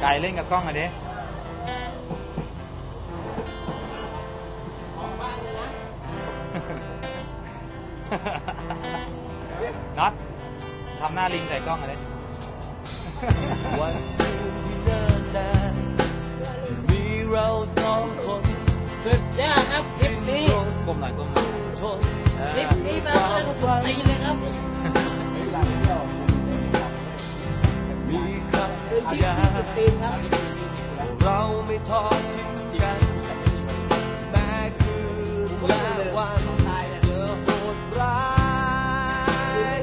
ไก่เล่นกับกล้องอะดิน็อตทำหน้าลิงใส่กล้องอะดิวันคืนที่เนิ่นนานมีเราสองคนสุดยอดครับคลิปนี้ก้มหน่อยก้มหน่อยสู้ทนเอคลิอปนี้มาเล่นสุดตีเลยครับ ตีครับเราไม่ทอดทิ้งกัน แม้คืนและวันเจอโหดร้าย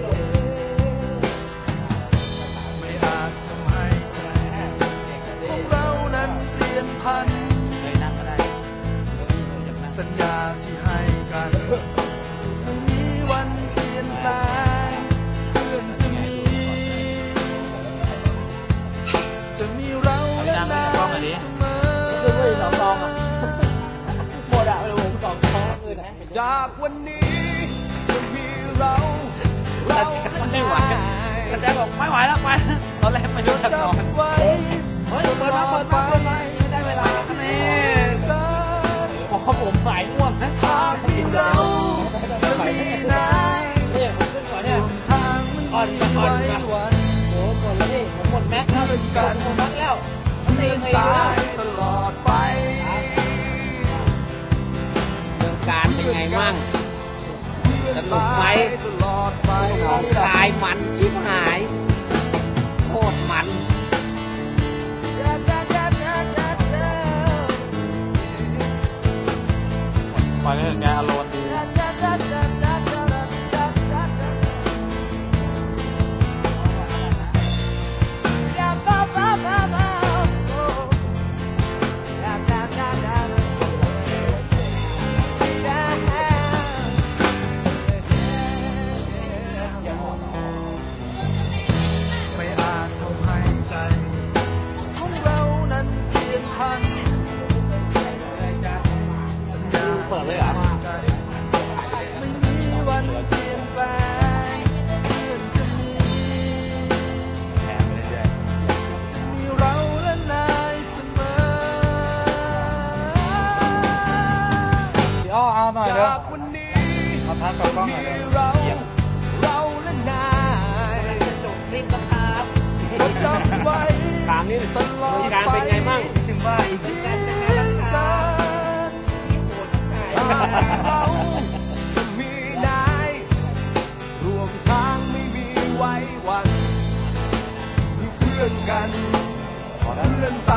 ไม่อาจทำให้ใจของเรานั้นเปลี่ยนพันสัญญาที่ให้กัน จากวันนี้จะมีเราเราไม่ไหวกระแจบอกไม่ไหวแล้วไปตอนแรกไม่รู้จะนอนไว้เฮ้ยเปิดมาเปิดมาเปิดมาไม่ได้เวลาแล้วนี่กันผมผมหายง่วงนะหากมีเราจะมีนายเนี่ยผมขึ้นก่อนเนี่ยทางมันมีไว้วันโอ้หมดแล้วนี่ผมหมดแม็กซ์ครับหมดแม็กซ์แล้วตีไงตาแล้วยตลอดารเป็นไงมั่งสนุกไหมตลอองกายมันชิบหายโคตรมันปล่อยเลยแกอารมณ์ ๆพี่อ้อเอาหน่อยเด้อจากวันนี้เอาทักกับกล้องหมีน่อยเด้อเราเยี่ยมเราและนายจบคลิปนะครับเราจำไว้ถามนี่ตลอดการเป็นไงมั่งถึงว่าอีกเพียงกันเราจะมีนายรวมทางไม่มีไว้วันมีเพื่อนกันพอแล้วเพื่อนตาย